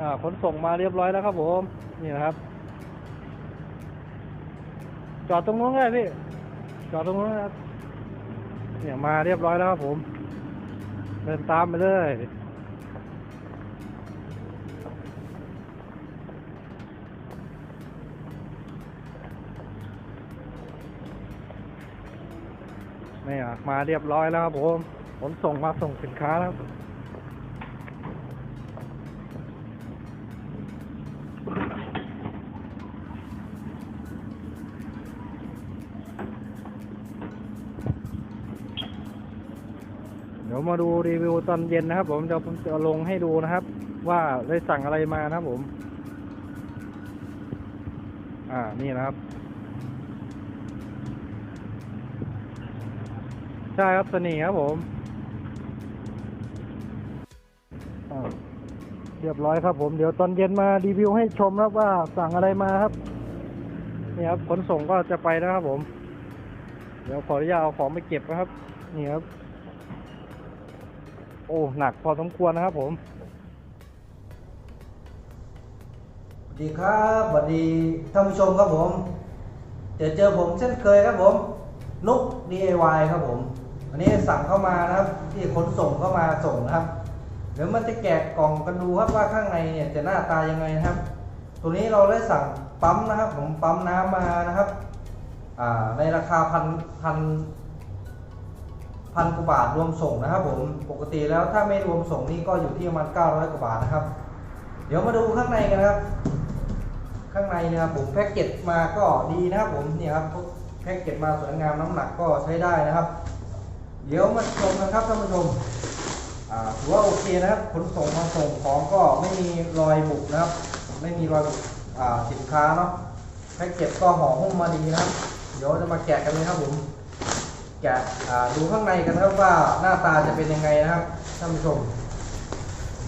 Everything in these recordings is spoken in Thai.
อ่าขนส่งมาเรียบร้อยแล้วครับผม นี่นะครับ จอดตรงนู้นก็ได้พี่ จอดตรงนู้นนะครับ เนี่ยมาเรียบร้อยแล้วครับผม เดินตามไปเลยนี่อะมาเรียบร้อยแล้วครับผมขนส่งมาส่งสินค้าแล้ว เดี๋ยวมาดูรีวิวตอนเย็นนะครับ ผมเดี๋ยวผมจะลงให้ดูนะครับ ว่าได้สั่งอะไรมานะครับผม อ่านี่นะครับใช่ครับสนีครับผมเรียบร้อยครับ ผมเดี๋ยวตอนเย็นมารีวิวให้ชมครับว่าสั่งอะไรมาครับนี่ครับขนส่งก็จะไปนะครับผม เดี๋ยวขออนุญาตเอาของไปเก็บนะครับ นี่ครับ โอ้หนักพอสมควรนะครับผมสวัสดีครับสวัสดีท่านผู้ชมครับผมเจอเจอผมเช่นเคยครับผมนุก DIY ครับผมอันนี้สั่งเข้ามานะครับ ที่ขนส่งเข้ามาส่งนะครับเดี๋ยวมันจะแกะกล่องกันดูครับว่าข้างในเนี่ยจะหน้าตายังไงนะครับ ตัวนี้เราได้สั่งปั๊มนะครับผมปั๊มน้ำมานะครับในราคาพันพัน พันกว่าบาทรวมส่งนะครับผมปกติแล้วถ้าไม่รวมส่งนี่ก็อยู่ที่ประมาณ900กว่าบาทนะครับ เดี๋ยวมาดูข้างในกันนะครับข้างในเนะครับผมแพ็กเกจมาก็ดีนะครับผมเนี่ยครับแพ็กเกจมาสวยงามน้ำหนักก็ใช้ได้นะครับ เดี๋ยวมาชมนะครับท่านผู้ชมถือว่าโอเคนะครับขนส่งมาส่งของก็ไม่มีรอยบุกนะครับ ไม่มีรอยบุกอ่าสินค้าเนาะแพ็กเกจก็ห่อหุ้มมาดีนะครับ เดี๋ยวจะมาแกะกันเลยครับผม แกะดูข้างในกันนะครับว่าหน้าตาจะเป็นยังไงนะครับท่านผู้ชม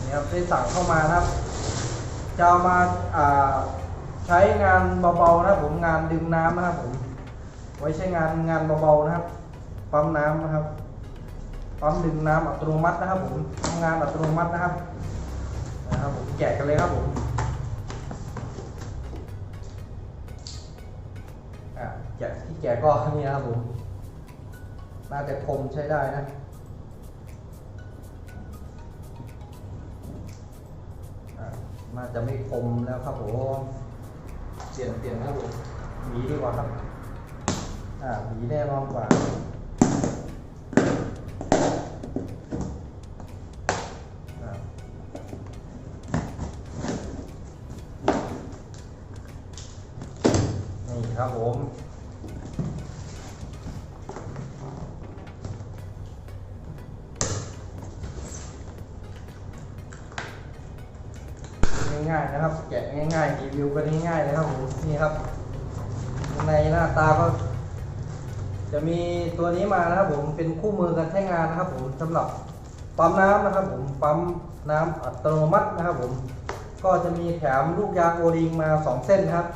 นี่ครับได้สั่งเข้ามานะครับ จะามาาใช้งานเบาๆนะผมงานดึงน้ำนะครับผมไว้ใช้งานงานเบาๆนะครับปั๊มน้ำนะครับปั๊มดึงน้ำอัตโนมัตินะครับผมทำงานอัตโนมัตินะครับนะครับผมแกะกันเลยครับผมแกะที่แกะก็นี่นะครับผม น่าจะคมใช้ได้นะอะน่าจะไม่คมแล้วครับผมเปลี่ยนเปลี่ยนครับผมหวีดีกว่าครับ อ่าหวีแน่นอนกว่านี่ครับผม ง่ายๆนะครับ แกะง่ายๆรีวิวกันง่ายๆเลยครับผมนี่ครับในหน้าตาก็ จะมีตัวนี้มานะครับผมเป็นคู่มือการใช้งานนะครับ ผมสำหรับปั๊มน้ำนะครับ ผมปั๊มน้ำอัตโนมัตินะครับ ผมก็จะมีแถมลูกยางโอริงมา 2 เส้นครับ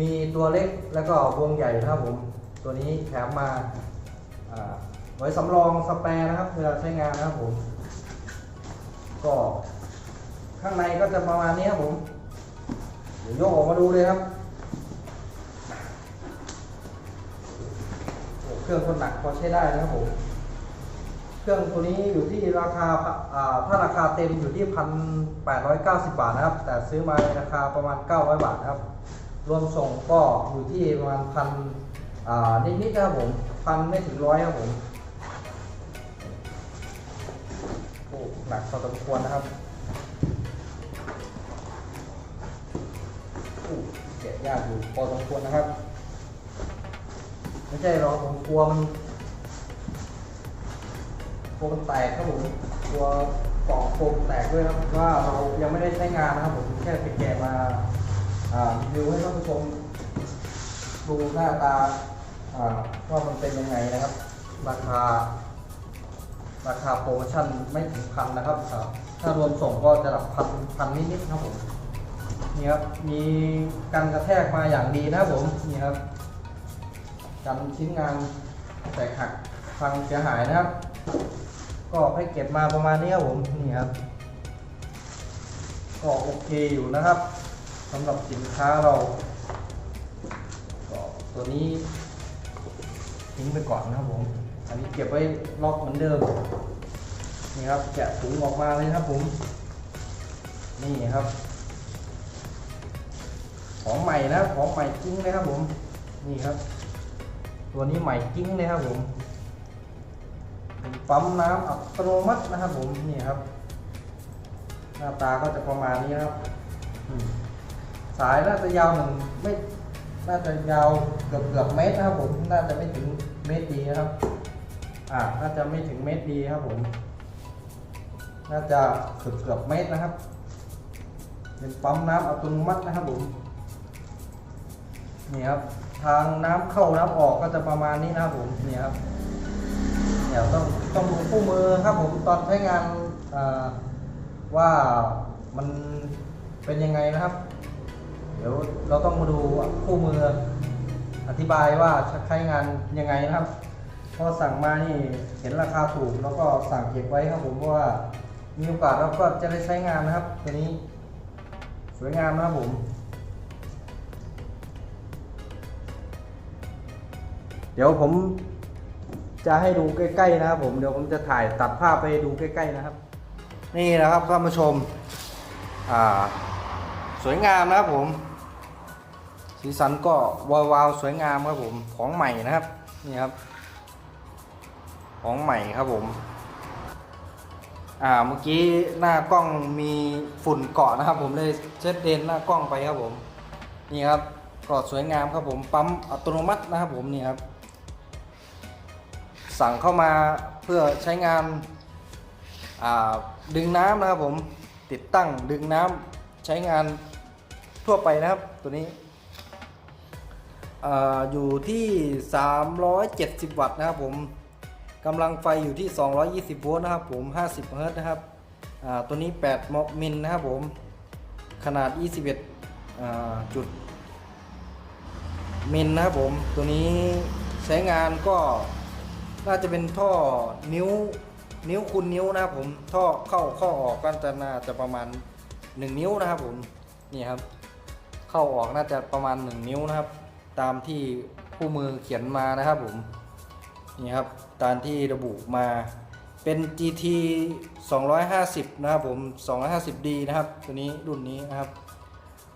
มีตัวเล็กแล้วก็วงใหญ่นะครับผม ตัวนี้แถมมาอ่าไว้สำรองสแปรนะครับเวลาใช้งานนะครับผม ก็ ข้างในก็จะประมาณนี้ครับผม เดี๋ยวยกออกมาดูเลยครับ เครื่องคนหนักพอใช้ได้นะครับผม เครื่องตัวนี้อยู่ที่ราคาถ้าราคาเต็มอยู่ที่พันแปดร้อยเก้าสิบบาทนะครับ แต่ซื้อมาในราคาประมาณเก้าร้อยบาทนะครับ รวมส่งก็อยู่ที่ประมาณพันนิดๆนะครับผมพันไม่ถึงร้อยครับผมหนักพอสมควรนะครับ ยากอยู่พอสมควรนะครับ ไม่ใช่หรอกผมกลัวมันกลัวมันแตกครับผมกลัวกล่องโฟมแตกด้วยครับเพราะว่าเรายังไม่ได้ใช้งานนะครับผมแค่ไปแกะมาอ่ารีวิวให้ท่านผู้ชมดูหน้าตาว่ามันเป็นยังไงนะครับ ราคา ราคาโปรโมชั่นไม่ถึงพันนะครับครับถ้ารวมส่งก็จะหลักพันพันนิดๆครับผม นี่ครับ มีกันกระแทกมาอย่างดีนะครับผม นี่ครับ กันชิ้นงานแตกหักพังเสียหายนะครับ ก็ให้เก็บมาประมาณนี้ครับผม นี่ครับ ก็โอเคอยู่นะครับสำหรับสินค้าเรา ก็ตัวนี้ทิ้งไปก่อนนะครับผม อันนี้เก็บไว้ล็อกเหมือนเดิม นี่ครับ แกะถุงออกมาเลยครับผม นี่ครับ ของใหม่นะของใหม่จริงเลยครับผมนี่ครับ ตัวนี้ใหม่จริงเลยครับผมปั๊มน้ำอัตโนมัตินะครับผมนี่ครับ หน้าตาก็จะประมาณนี้นะครับสายน่าจะยาวหนึ่งไม่น่าจะยาวเกือบเกือบเมตรนะครับผมน่าจะไม่ถึงเมตรดีนะครับ อ่าน่าจะไม่ถึงเมตรดีครับผม น่าจะเกือบเกือบเมตรนะครับ เป็นปั๊มน้ำอัตโนมัตินะครับผม นี่ครับทางน้ำเข้าน้ำออกก็จะประมาณนี้นะครับผมนี่ครับเดี๋ยวต้องต้องดูคู่มือครับผมตอนใช้งานว่ามันเป็นยังไงนะครับ เดี๋ยวเราต้องมาดูคู่มืออธิบายว่าใช้งานยังไงนะครับพอสั่งมานี่เห็นราคาถูกแล้วก็สั่งเก็บไว้ครับผมเพราะว่ามีโอกาสเราก็จะได้ใช้งานนะครับ ตัวนี้สวยงามนะครับผม เดี๋ยวผมจะให้ดูใกล้ๆนะครับผมเดี๋ยวผมจะถ่ายตัดภาพไปดูใกล้ๆนะครับ นี่นะครับท่านผู้ชมอ่าสวยงามนะครับผมสีสันก็วาวาวๆสวยงามครับผมของใหม่นะครับนี่ครับ ของใหม่ครับผมอ่าเมื่อกี้หน้ากล้องมีฝุ่นเกาะนะครับ ผมเลยเช็ดเดนหน้ากล้องไปครับผม นี่ครับก็สวยงามครับผมปั๊มอัตโนมัตินะครับผมนี่ครับ สั่งเข้ามาเพื่อใช้งานาดึงน้ำนะครับผมติดตั้งดึงน้ำใช้งานทั่วไปนะครับตัวนี้ออยู่ที่ 370 วัตต์นะครับผมกำลังไฟอยู่ที่ 220 โวลต์นะครับผม 50 เฮิรต์นะครับตัวนี้8มิลนะครับผม ขนาด 21จุดมิลนะครับผม ตัวนี้ใช้งานก็ น่าจะเป็นท่อนิ้วนิ้วคูณนิ้วนะครับผมท่อเข้าเข้าออกก็จะน่าจะประมาณ 1 นิ้วนะครับผมนี่ครับ เข้าออกน่าจะประมาณ 1 นิ้วนะครับ ตามที่คู่มือเขียนมานะครับผมนี่ครับตามที่ระบุมาเป็น GT 250 นะครับผม 250D นะครับ ตัวนี้รุ่นนี้นะครับ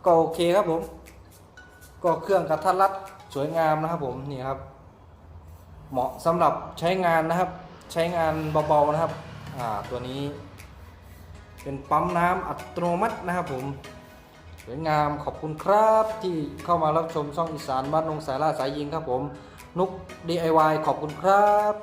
ก็โอเคครับผม ก็เครื่องกระทัดรัดสวยงามนะครับผมนี่ครับ เหมาะสำหรับใช้งานนะครับ ใช้งานเบาๆนะครับอ่าตัวนี้ เป็นปั๊มน้ำอัตโนมัตินะครับผมสวยงามขอบคุณครับที่เข้ามารับชมช่องอีสานบ้านนงสายล่าสายยิงครับผม นุก DIY ขอบคุณครับ